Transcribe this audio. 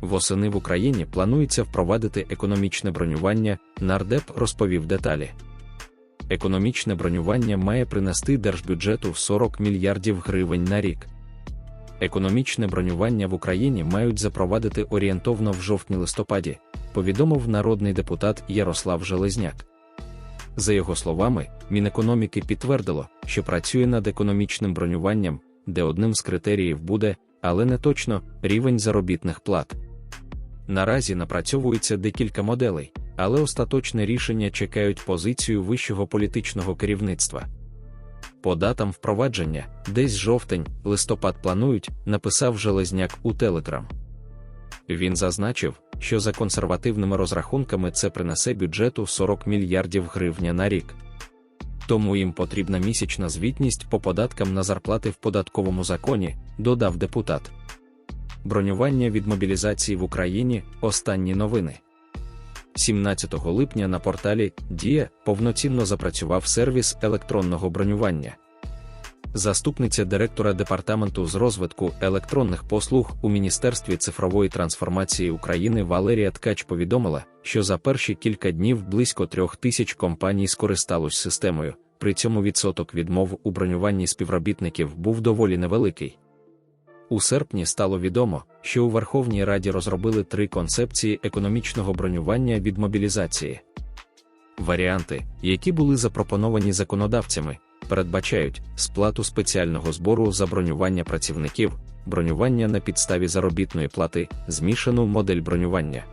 Восени в Україні планується впровадити економічне бронювання, нардеп розповів деталі. Економічне бронювання має принести держбюджету в 40 мільярдів гривень на рік. Економічне бронювання в Україні мають запровадити орієнтовно в жовтні-листопаді, повідомив народний депутат Ярослав Железняк. За його словами, Мінекономіки підтвердило, що працює над економічним бронюванням, де одним з критеріїв буде, але не точно, рівень заробітних плат. Наразі напрацьовується декілька моделей, але остаточне рішення чекають позицію вищого політичного керівництва. По датам впровадження, десь жовтень, листопад планують, написав Железняк у Телеграм. Він зазначив, що за консервативними розрахунками це принесе бюджету 40 мільярдів гривня на рік. Тому їм потрібна місячна звітність по податкам на зарплати в податковому законі, додав депутат. Бронювання від мобілізації в Україні останні новини. 17 липня на порталі Дія повноцінно запрацював сервіс електронного бронювання. Заступниця директора департаменту з розвитку електронних послуг у Міністерстві цифрової трансформації України Валерія Ткач повідомила, що за перші кілька днів близько трьох тисяч компаній скористалось системою, при цьому відсоток відмов у бронюванні співробітників був доволі невеликий. У серпні стало відомо, що у Верховній Раді розробили три концепції економічного бронювання від мобілізації. Варіанти, які були запропоновані законодавцями, передбачають сплату спеціального збору за бронювання працівників, бронювання на підставі заробітної плати, змішану модель бронювання.